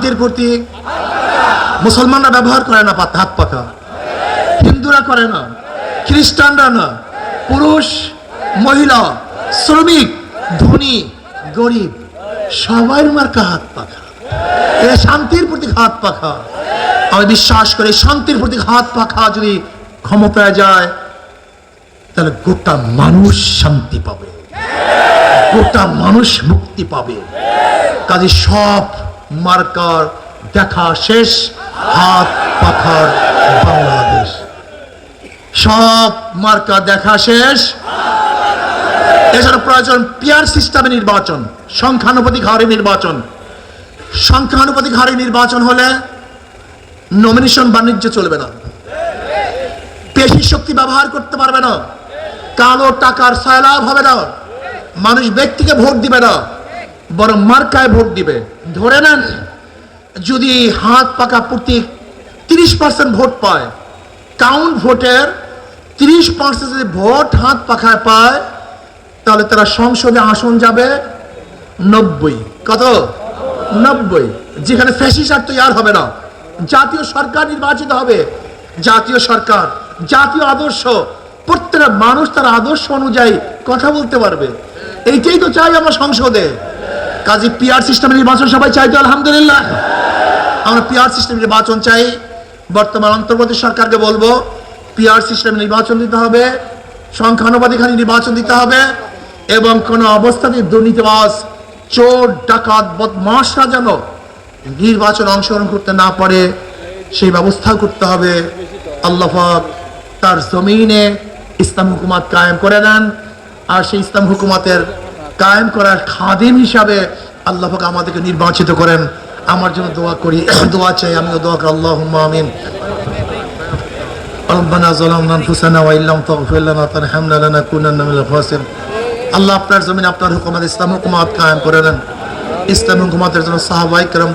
শান্তির প্রতি মুসলমানরা ব্যবহার করে না হাত পাখা হিন্দুরা করে না। খ্রিস্টানরা না। পুরুষ, মহিলা, শ্রমিক, ধনী, গরিব, সবার মার্কা হাত পাখা এ শান্তির প্রতীক হাত পাখা আমি বিশ্বাস করি শান্তির প্রতীক হাত পাখা যদি ক্ষমতায় যায়, তাহলে গোটা মানুষ শান্তি পাবে। গোটা মানুষ মুক্তি পাবে। কাজে সব মার্কার দেখা শেষ, হাত পাখার বাংলাদেশ। সব মার্কা দেখা শেষ। এছাড়া প্রয়োজন পিয়ার সিস্টেমে নির্বাচন সংখ্যানুপাতিক হারে নির্বাচন। সংখ্যানুপাতিক হারে নির্বাচন হলে নমিনেশন বাণিজ্য চলবে না। পেশি শক্তি ব্যবহার করতে পারবে না। কালো টাকার সয়লাভ হবে না। মানুষ ব্যক্তিকে ভোট দিবে না। বরং মার্কায় ভোট দিবে। ধরে নেন, যদি হাত পাকা প্রতীক তিরিশ পার্সেন্ট ভোট পায়, কাউন্ট ভোটের তিরিশ পার্সেন্ট যদি ভোট হাত পাখায় পায়, তাহলে তারা সংসদে আসন যাবে নব্বই। কত? নব্বই। যেখানে ফ্যাসিস আর তৈরি হবে না। জাতীয় সরকার নির্বাচিত হবে। জাতীয় সরকার, জাতীয় আদর্শ, প্রত্যেকটা মানুষ তার আদর্শ অনুযায়ী কথা বলতে পারবে। এইটাই তো চাই আমরা সংসদে। কাজে পিআর সিস্টেমের নির্বাচন সবাই চাই তো, আলহামদুলিল্লাহ। আমরা পিআর সিস্টেম নির্বাচন চাই। বর্তমান অন্তর্বর্তী সরকারকে বলব পিআর সিস্টেম নির্বাচন দিতে হবে সংখ্যানুপাতিখানি নির্বাচন দিতে হবে, এবং কোনো অবস্থাতে দুর্নীতিবাজ, চোর, ডাকাত বদমাসরা যেন নির্বাচন অংশগ্রহণ করতে না পারে, সেই ব্যবস্থা করতে হবে। আল্লাহ তার জমিনে ইসলাম হুকুমাত কায়েম করে দেন, আর সেই ইসলাম হুকুমাতের কায়েম করার খাদিম হিসাবে আল্লাহ পাক আমাদেরকে নির্বাচিত করেন আমার জন্য দোয়া করি দোয়া চাই আমিও দোয়া করি আল্লাহ আমিন ربنا ظلمنا انفسنا وان لم تغفر لنا وترحمنا لنكونن من الخاسرين আল্লাহ আপনার জমিন আপনার হুকুমাত ইসলাম হুকুমাত কায়েম করে দেন ইসলাম হুকুমাতের জন্য সাহাবাই کرام